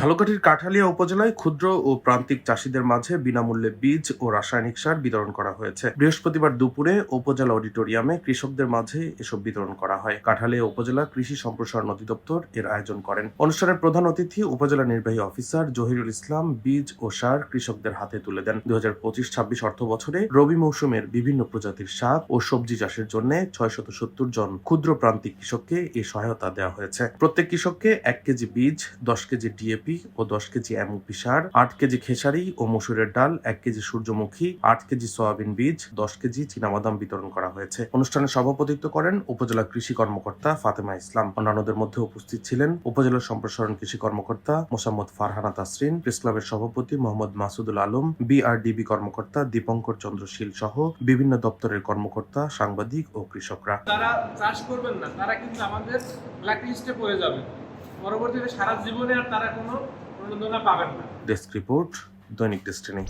ঝালকাঠির কাঠালিয়া উপজেলায় ক্ষুদ্র ও প্রান্তিক চাষীদের মাঝে বিনামূল্যে বীজ ও রাসায়নিক সার বিতরণ করা হয়েছে। বৃহস্পতিবার দুপুরে উপজেলা অডিটোরিয়ামে কৃষকদের মাঝে এসব বিতরণ করা হয়। কাঠালিয়া উপজেলা কৃষি সম্প্রসারণ অধিদপ্তর এর আয়োজন করেন। অনুষ্ঠানের প্রধান অতিথি উপজেলা নির্বাহী অফিসার জহিরুল ইসলাম বীজ ও সার কৃষকদের হাতে তুলে দেন। দু হাজার পঁচিশ ছাব্বিশ অর্থ বছরে রবি মৌসুমের বিভিন্ন প্রজাতির শাক ও সবজি চাষের জন্য ছয় শত সত্তর জন ক্ষুদ্র প্রান্তিক কৃষককে এই সহায়তা দেওয়া হয়েছে। প্রত্যেক কৃষককে এক কেজি বীজ, দশ কেজি ডিএপি ও দশ কেজি এমওপি সার আট কেজি খেসারি ও মসুরের ডাল, এক কেজি সূর্যমুখী, আট কেজি সয়াবিন বীজ, দশ কেজি চীনাবাদাম বিতরণ করা হয়েছে। অনুষ্ঠানে সভাপতিত্ব করেন উপজেলা কৃষি কর্মকর্তা ফাতেমা ইসলাম। অন্যান্যদের মধ্যে উপস্থিত ছিলেন উপজেলা সম্প্রসারণ কৃষি কর্মকর্তা মোসাম্মদ ফারহানা তাসরিন, প্রেস ক্লাবের সভাপতি মোহাম্মদ মাসুদুল আলম, বিআরডিবি কর্মকর্তা দীপঙ্কর চন্দ্রশীল সহ বিভিন্ন দপ্তরের কর্মকর্তা, সাংবাদিক ও কৃষকরা। তারা চাষ করবেন না, তারা কিন্তু আমাদের ব্ল্যাক লিস্টে পড়ে যাবে। পরবর্তীতে সারা জীবনে আর তারা কোনো অনুদান পাবেন না। Desk report Dainik Destiny.